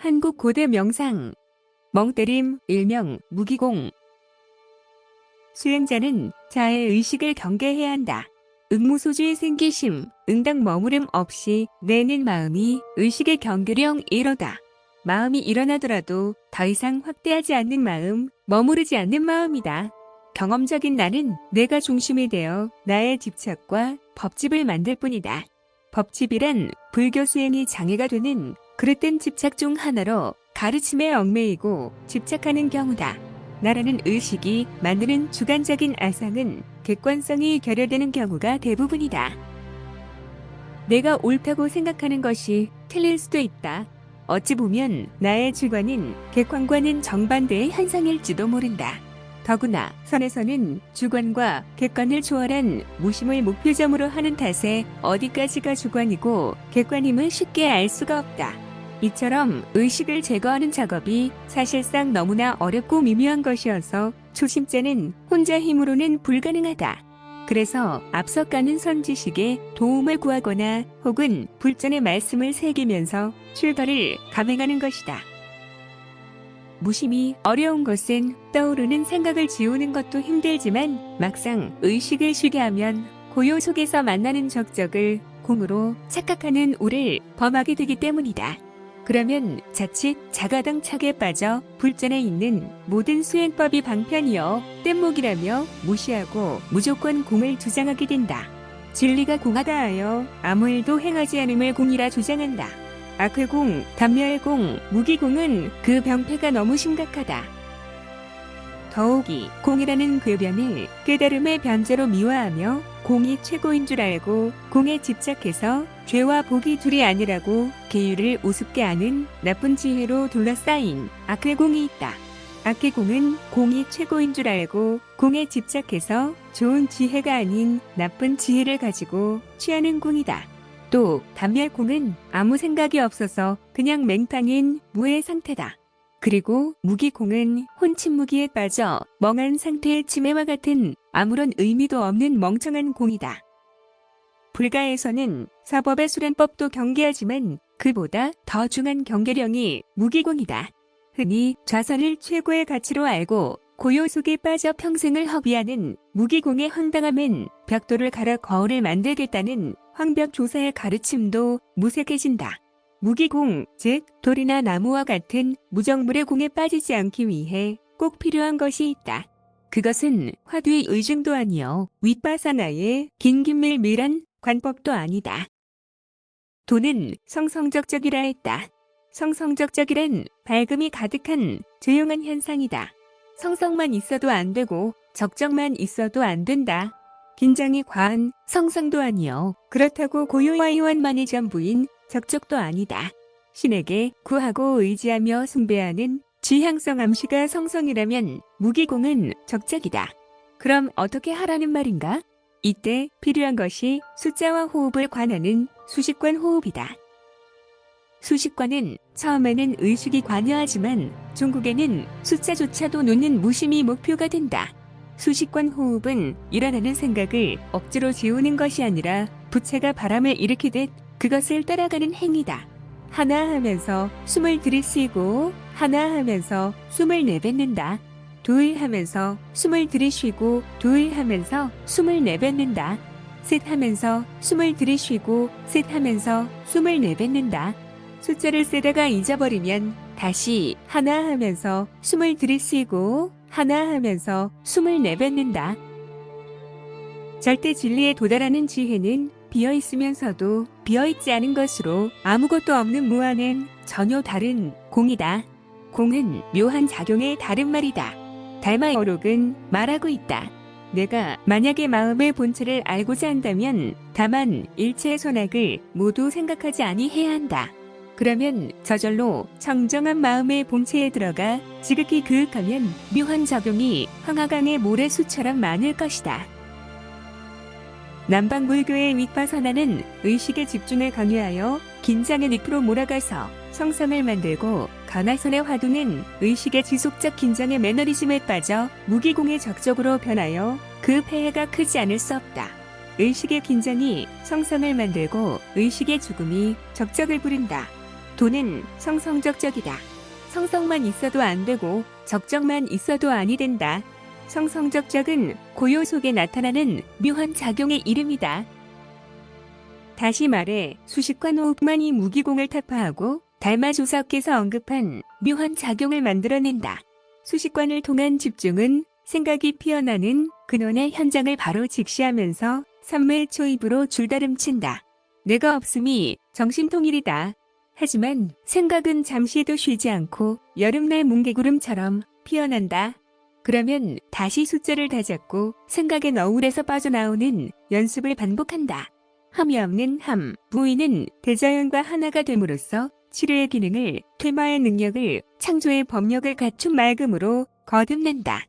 한국 고대 명상 멍때림 일명 무기공 수행자는 자의 의식을 경계해야 한다. 응무소주의 생기심, 응당 머무름 없이 내는 마음이 의식의 경계령 1호다. 마음이 일어나더라도 더 이상 확대하지 않는 마음, 머무르지 않는 마음이다. 경험적인 나는 내가 중심이 되어 나의 집착과 법집을 만들 뿐이다. 법집이란 불교 수행이 장애가 되는 그릇된 집착 중 하나로 가르침에 얽매이고 집착하는 경우다. 나라는 의식이 만드는 주관적인 아상은 객관성이 결여되는 경우가 대부분이다. 내가 옳다고 생각하는 것이 틀릴 수도 있다. 어찌 보면 나의 주관인 객관과는 정반대의 현상일지도 모른다. 더구나 선에서는 주관과 객관을 초월한 무심을 목표점으로 하는 탓에 어디까지가 주관이고 객관임을 쉽게 알 수가 없다. 이처럼 의식을 제거하는 작업이 사실상 너무나 어렵고 미묘한 것이어서 초심자는 혼자 힘으로는 불가능하다. 그래서 앞서 가는 선지식에 도움을 구하거나 혹은 불전의 말씀을 새기면서 출발을 감행하는 것이다. 무심히 어려운 것은 떠오르는 생각을 지우는 것도 힘들지만 막상 의식을 쉬게 하면 고요 속에서 만나는 적적을 공으로 착각하는 우를 범하게 되기 때문이다. 그러면 자칫 자가당착에 빠져 불전에 있는 모든 수행법이 방편이여 뗏목이라며 무시하고 무조건 공을 주장하게 된다. 진리가 공하다 하여 아무 일도 행하지 않음을 공이라 주장한다. 악회공, 단멸공, 무기공은 그 병폐가 너무 심각하다. 더욱이 공이라는 궤변을 깨달음의 변제로 미화하며 공이 최고인 줄 알고 공에 집착해서 죄와 복이 둘이 아니라고 계율을 우습게 하는 나쁜 지혜로 둘러싸인 악의 공이 있다. 악의 공은 공이 최고인 줄 알고 공에 집착해서 좋은 지혜가 아닌 나쁜 지혜를 가지고 취하는 공이다. 또 단멸공은 아무 생각이 없어서 그냥 맹탕인 무의 상태다. 그리고 무기공은 혼침무기에 빠져 멍한 상태의 치매와 같은 아무런 의미도 없는 멍청한 공이다. 불가에서는 사법의 수련법도 경계하지만 그보다 더 중한 경계령이 무기공이다. 흔히 좌선을 최고의 가치로 알고 고요 속에 빠져 평생을 허비하는 무기공의 황당함은 벽돌을 갈아 거울을 만들겠다는 황벽 조사의 가르침도 무색해진다. 무기공, 즉 돌이나 나무와 같은 무정물의 공에 빠지지 않기 위해 꼭 필요한 것이 있다. 그것은 화두의 의중도 아니요 윗바사나의 긴긴밀밀한 관법도 아니다. 도는 성성적적이라 했다. 성성적적이란 밝음이 가득한 조용한 현상이다. 성성만 있어도 안 되고 적정만 있어도 안 된다. 긴장이 과한 성성도 아니요. 그렇다고 고요와 요한만이 전부인 적적도 아니다. 신에게 구하고 의지하며 숭배하는 지향성 암시가 성성이라면 무기공은 적적이다. 그럼 어떻게 하라는 말인가? 이때 필요한 것이 숫자와 호흡을 관하는 수식관 호흡이다. 수식관은 처음에는 의식이 관여하지만 종국에는 숫자조차도 놓는 무심이 목표가 된다. 수식관 호흡은 일어나는 생각을 억지로 지우는 것이 아니라 부채가 바람을 일으키듯 그것을 따라가는 행위다. 하나 하면서 숨을 들이쉬고 하나 하면서 숨을 내뱉는다. 둘 하면서 숨을 들이쉬고 둘 하면서 숨을 내뱉는다. 셋 하면서 숨을 들이쉬고 셋 하면서 숨을 내뱉는다. 숫자를 세다가 잊어버리면 다시 하나 하면서 숨을 들이쉬고 하나 하면서 숨을 내뱉는다. 절대 진리에 도달하는 지혜는 비어 있으면서도 비어 있지 않은 것으로 아무것도 없는 무한은 전혀 다른 공이다. 공은 묘한 작용의 다른 말이다. 달마 어록은 말하고 있다. 내가 만약에 마음의 본체를 알고자 한다면 다만 일체의 선악을 모두 생각하지 아니해야 한다. 그러면 저절로 청정한 마음의 본체에 들어가 지극히 그윽하면 묘한 작용이 황하강의 모래수처럼 많을 것이다. 남방불교의 윗바선화는 의식의 집중을 강요하여 긴장의 늪으로 몰아가서 성성을 만들고 가나선의 화두는 의식의 지속적 긴장의 매너리즘에 빠져 무기공의 적적으로 변하여 그 폐해가 크지 않을 수 없다. 의식의 긴장이 성성을 만들고 의식의 죽음이 적적을 부른다. 도는 성성적적이다. 성성만 있어도 안 되고 적적만 있어도 아니 된다. 성성적적은 고요 속에 나타나는 묘한 작용의 이름이다. 다시 말해 수식관 호흡만이 무기공을 타파하고 달마조사께서 언급한 묘한 작용을 만들어낸다. 수식관을 통한 집중은 생각이 피어나는 근원의 현장을 바로 직시하면서 산매 초입으로 줄다름친다. 내가 없음이 정신통일이다. 하지만 생각은 잠시도 쉬지 않고 여름날 뭉게구름처럼 피어난다. 그러면 다시 숫자를 다잡고 생각의 너울에서 빠져나오는 연습을 반복한다. 함이 없는 함, 부위는 대자연과 하나가 됨으로써 치료의 기능을 퇴마의 능력을 창조의 법력을 갖춘 맑음으로 거듭낸다.